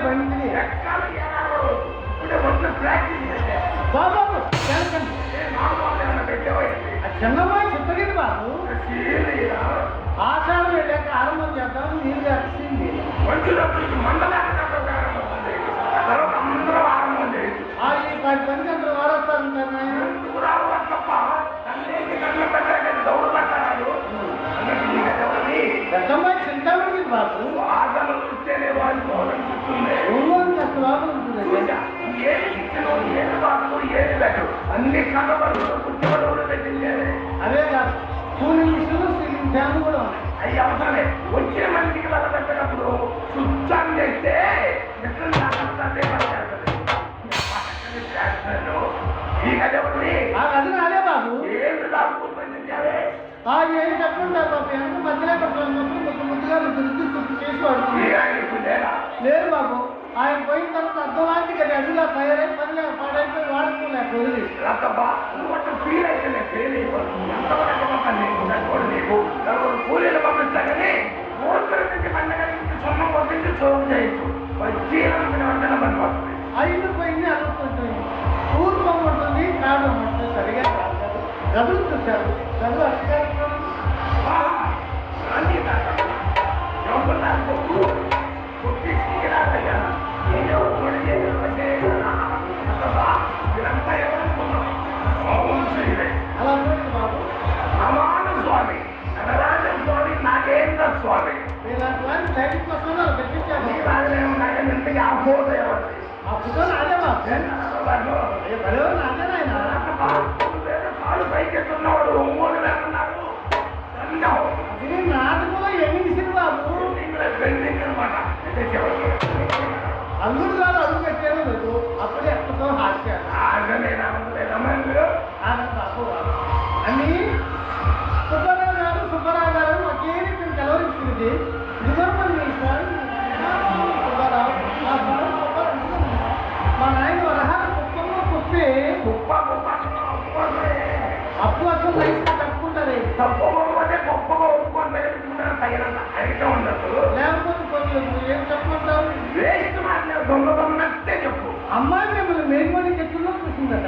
అబ్బాయి బండి ఎక్కాలి ఏడాడు ఇప్పుడే మొన్న ప్రాక్టీస్ చేస్తే బాబు ఆ చిన్నమ్మాయి చిత్తగింది బాబు. ఆషాఢం వెళ్ళాక ఆరంభం చేద్దాం నీళ్ళు ఆ ఈ పది మంది అందరూ వారొస్తారంటారు ఎవరిని పెద్దమ్మాయి చింతామణి బాబు. ఏది ఇచ్చను ఏది బాధలు ఏది పెట్టు అన్ని కళ్ళబడులు కూర్చోబడులు పెట్టిందే అదే కాదు సీలింగ్ ఫ్యాన్ కూడా అవి అవసరమే వచ్చిన మనిషికి వల్ల పెట్టినప్పుడు శుద్ధం చేస్తే అదే బాబు ఎంత మధ్యలో ముద్దు ముద్దుగా రుద్ది చుట్టూ చేసి వాడుతుంది లేదు బాబు. ఆయన పోయిన తర్వాత అర్థమానికి అది అడుగులా తయారై పని పాడైపోయి వాడుకోలేక వదిలి. రకబ్బా నువ్వు ఫీల్ అయితే ఫెయిల్ అయిపోతుంది ఎంతవరకు మొత్తం నీకు? కూడా నీకు. నలుగురు కూలీలు నుంచి సొమ్మ పంపించి చేయొచ్చు. వచ్చి అనుకునే వెంటనే పనిపోతుంది ఐదు పోయింది అనుకుంటుంది పూర్వం ఉంటుంది కాడం ఉంటుంది సరిగా కాదు కదా. గదులు చూశారు. గదులు అధికారులు కాలు పైకెత్తున్నాడు ఒంగోలు లేకున్నాడు ఇది నాటకంలో ఎన్నిసింది బాబు పెండింగ్ అనమాట అప్పు అసలు రైస్ కట్టుకుంటారే లేకపోతే కొన్ని ఏం చెప్పమంటారు అమ్మాయి మిమ్మల్ని మేల్కొని చెట్టులో చూసిందట.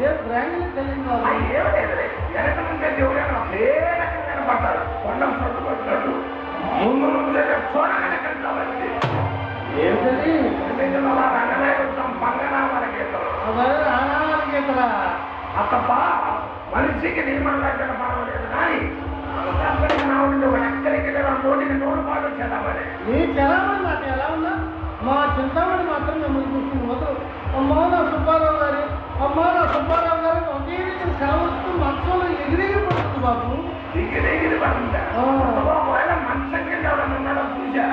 ఏ బ్రాండ్ తెలియదు బాబు ముందు ముందు చూడగానే కనిపించాలి ఏంటది పంగనామలకేతలు అదే ఆనాలి గీతలా అత్తప్ప మనిషికి నియమం లేకుండా పర్వాలేదు కానీ అందరికి నా ఉండి ఒక ఎక్కడికి నోటికి నోరు పాటు చేద్దామని. నీ చలామణి నాకు ఎలా ఉన్నా మా చింతామణి మాత్రం మిమ్మల్ని చూసింది మొదలు. అమ్మా నా సుబ్బారావు గారు అమ్మా నా సుబ్బారావు గారు ఒకే రీతిని కలవస్తూ మంచంలో ఎగిరిగి పడుతుంది బాబు. దిగి దిగిరి పడుతుందా మంచం కింద ఉన్నాడో చూసా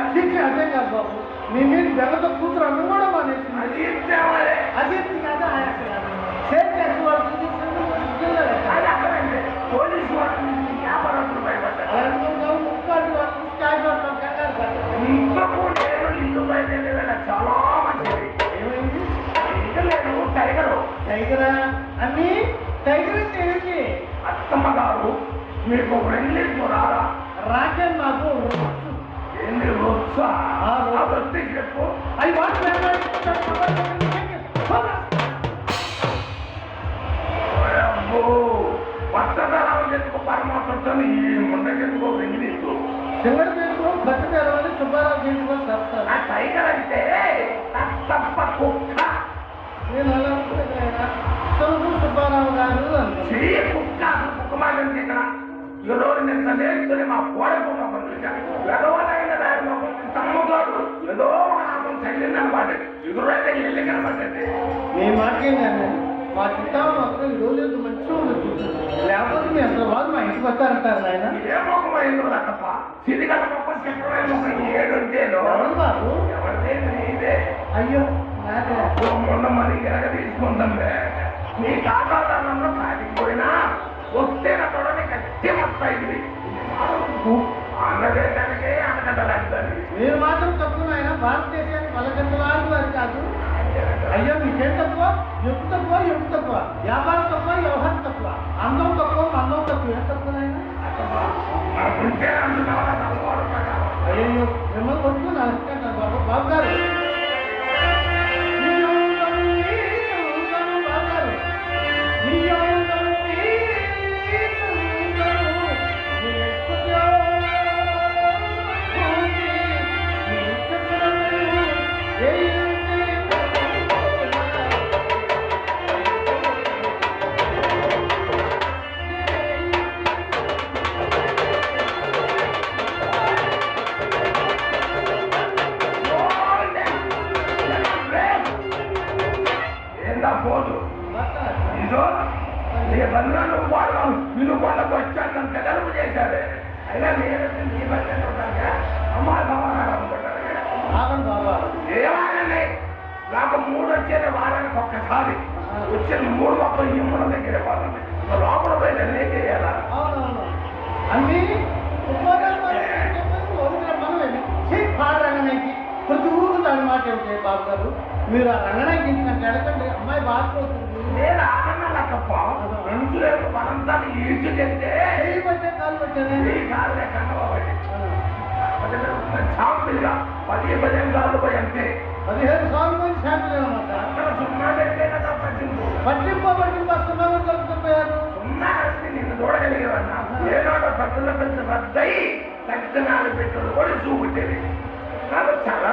అదే కాదు బాబు. మీ మీద బెల్లతో కూతురు అన్నం కూడా మానేసింది. అది అదే కాదు ఆయాస కాదు అత్తమ్మ గారు మీకు ఫ్రెండ్లీ రారా రాకెట్ నాకు ఆ, ఆ వృత్తి చెప్పు అబ్బో పట్టదరాలు ఎందుకు పరమాత్మని ఈ ముండకెందుకో వెంగిలీసు సింగడి పేరు భక్తి తెరవని సుబ్బారావు చేతిలో చెప్తారు ఆ టైగర్ అంటే తప్ప కుక్క. నేను అలా అనుకుంటున్నా సొంత సుబ్బారావు గారు అనుకున్నాను నిన్న నేర్చుకుని మా కోడ కుక్క పంపించాను వెదవలైన దారి తమ్ముతాడు ఏదో నామం తల్లింది అనమాట. ఎదురైతే ఇల్లు కనబడ్డది. మీ చుట్టాలు మాత్రం రోజు మంచిగా ఉండదు లేకపోతే మీ అంత వాళ్ళు మా ఇంటికి వస్తారంటారు నాయన? ఏ మొక్కమో ఎందుకు తప్ప. సిరిగల మొక్క చెప్పడమే మొక్క ఏడు ఉంటేను ఎవరు బాబు ఎవరిదే నీదే అయ్యో మొన్న మరి ఎరగ తీసుకుందాం నీ కాటిపోయినా వస్తే నా తొడని గట్టి మొత్తం ఇది? అన్నదేశానికే అనకట్టలాంటి మీరు మాత్రం తప్పు నాయన. భారతదేశానికి వలకంత లాంటి వారు కాదు. అయ్యో మీకేం తక్కువ? ఎప్పుడు తక్కువ ఎప్పుడు తక్కువ? వ్యాపారం తక్కువ వ్యవహారం తక్కువ? అందం తక్కువ అందం తక్కువ. ఏం తక్కువ నాయన? మనకుంటే అందులో అయ్యో మిమ్మల్ని కొట్టుకున్నా నీ బంధాలు వాళ్ళు వినుకొండకు వచ్చానంత గలుపు చేశారు. అయినా నేను నీ బంధం ఉంటాను అమ్మా ఏమానండి? నాకు మూడు వచ్చేది వారానికి ఒక్కసారి. వచ్చిన మూడు మొత్తం ఇమ్ముల దగ్గర వాళ్ళని. లోపల పోయి నేను ఏం చేయాలా? అన్ని ప్రతి ఊరు దాని మాట ఏమిటి బాబు గారు? మీరు ఆ రంగనాయకి ఇంటికి వెళ్ళకండి అమ్మాయి నేను ఆనందంగా తప్ప రెండు లేదు మనంతా ఈడ్చి చెప్తే చేయి పట్టే కాలు కాదు కన్నబాబు చాంపిల్గా పది పదిహేను సార్లు పోయి అంతే. పదిహేను సార్లు మంది శాంపుల్ అనమాట సున్నా పెడితే కదా పట్టింపు. పట్టింపు పట్టింపు సున్నాలు కలుపుతున్నారు సున్నా అంటే నిన్ను చూడగలిగేవన్నా ఏనాడో పెద్దల పెద్ద పెద్దయి తగ్గినాలు పెట్టుడు కూడా చూపుట్టేది నాకు చాలా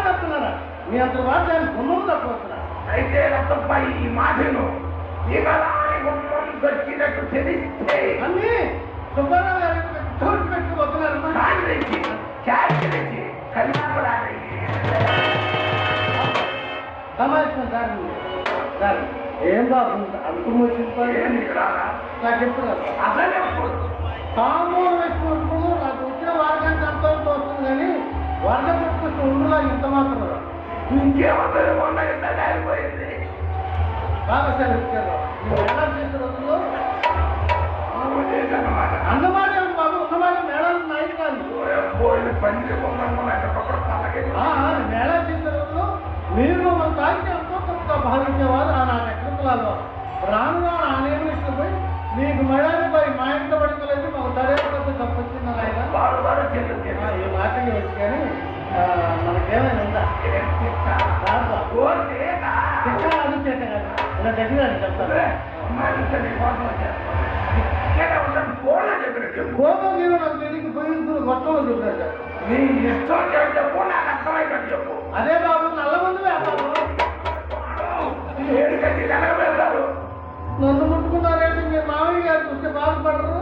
తప్పుతున్నారా మీ అంత మాట దాని గుమ్మం తప్పుతున్నా అయితే రత్తప్ప ఈ మాటను ఇవలాని గుమ్మం దొరికినట్టు తెలిస్తే అన్ని సుబ్బారావు గారికి తోటి పెట్టి వస్తున్నారు కాంగ్రెస్ క్యారెక్టర్ కళ్యాణపడాలి సమావేశం సార్ సార్ ఏం బాబు అంతం వచ్చింది నాకు ఎప్పుడు అసలు ఎప్పుడు తాంబూలం వేసుకున్నప్పుడు నాకు వచ్చిన అంతంతో వస్తుంది కానీ వరద పుట్టుకొచ్చిన ఉండులా ఇంత మాత్రం. ఇంకేమవుతుంది మొన్న ఇంత కాలిపోయింది బాగా సార్ ఇచ్చారు మీరు ఎలా చేసే రోజుల్లో అన్నమాట బాబు ఉన్నమాట మేళాలు నాయి కాదు. పోయిన పంచి పొందనుకున్నాక తలకి ఆ, ఆ, మేళా చేసే రోజుల్లో మీరు తాకితే ఎంతో తప్పుగా భావించేవారు ఆ నాకు ఎక్కడ వారు రాను రాను ఆ నియమిస్తూ పోయి మీకు మేళాన్ని పోయి మా ఇంట్లో పడుకోలేదు మాకు తడేకపోతే తప్పు వచ్చింది ఆయన ఈ మాటకి వచ్చి కానీ మనకేమైనా ఉందా? రాదు కోపం జీవనం తిరిగి పోయి మొత్తంలో చూపారు నీ ఇష్టం చెప్పు నాకు అర్థమైనట్టు చెప్పు అదే బాబు నల్ల మంది వ్యాపారం నన్ను ముట్టుకున్నారేంటి మీ మామయ్య గారు చూస్తే బాధపడరు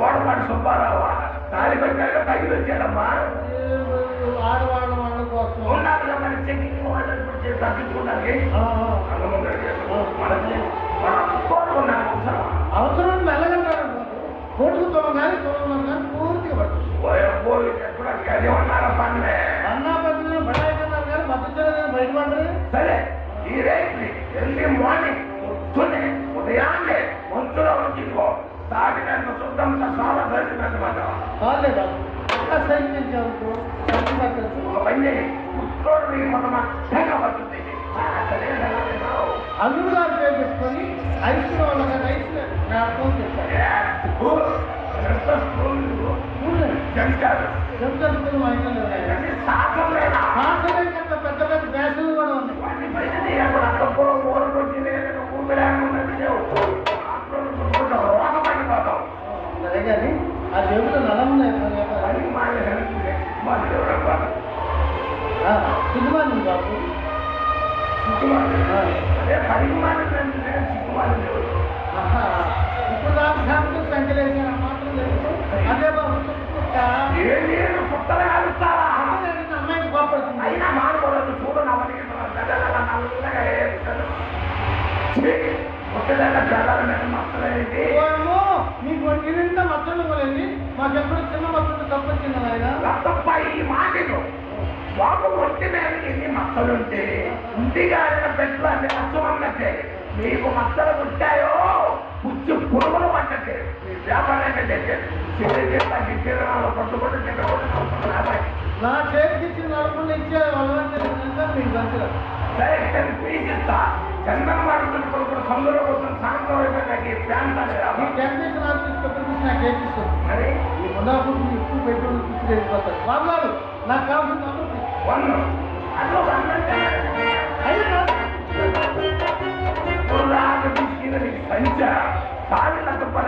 ఓడపాటి సుబ్బారావు తాళి పెట్టాక తగిలి వచ్చాడమ్మా ఉండాలి మరి చెక్కింగ్. అన్నమందరూ చేస్తాం. మనకి మనం కోరుకున్నాం అవసరం మెల్లగంటారు కోటుకు తొలగాలి తొలగడం కానీ పూర్తిగా గది ఉన్నారా పనులే అన్నా పద్ధతిలో బడాయిస్తున్నారు కానీ భద్రచలని బయటపడరు సరే ఈ రేట్ని ఎర్లీ మార్నింగ్ పొద్దునే ఉదయాన్నే మంచులో ఉంచుకో తాగినంత శుద్ధంగా చాలా సరిచినట్టు మాట కాలే బాబు ఇంకా సైనించారు అల్లుడు గారు పేరు పెట్టుకొని ఐస్ వాళ్ళ ఐస్ హాస్టల్ కంటే పెద్ద పెద్ద బ్యాసులు కూడా ఉన్నాయి. చుట్టుకుంటా ఏ నేను పుట్టలు నేను అమ్మాయికి కోపడుతుంది అయినా మానకూడదు చూడు నవలికి నల్లగా వేస్తాను పుట్టదాకా జలాల మీద మచ్చలేంటి ఏమో మీకు ఒంటి నిండా మచ్చలు ఇవ్వలేదు మాకెప్పుడు చిన్న మచ్చలు తప్పు వచ్చింది ఆయన రక్తప్ప ఈ మాటలు మాకు ఒంటి మీద ఎన్ని మచ్చలుంటే ఇంటిగా పెట్లు అన్ని మచ్చమన్నట్టే మీకు మచ్చలు పుట్టాయో? పుచ్చు పురుగులు పట్టట్టే మీ వ్యాపారం తగ్గించేదాలో పట్టుబడి తినకూడదు నా చేతికి ఇచ్చిన నలుగురు ఇచ్చే మీకు సరే నేను పీకిస్తా చందన వాడుతున్న కొడుకులు సందులో కోసం సాయంత్రం అయిపోయి ప్రాంతాలు ఈ టెంపరేచర్ ఆఫీస్ పెట్టి నాకు ఏపిస్తుంది మరి? ఈ మునాఫుకు ఎక్కువ పెట్రోల్ పిచ్చి వెళ్ళిపోతారు. గారు నాకు కావాల్సిన వన్. అదో கீழடி பஞ்சா பாதுகாக்கப்பட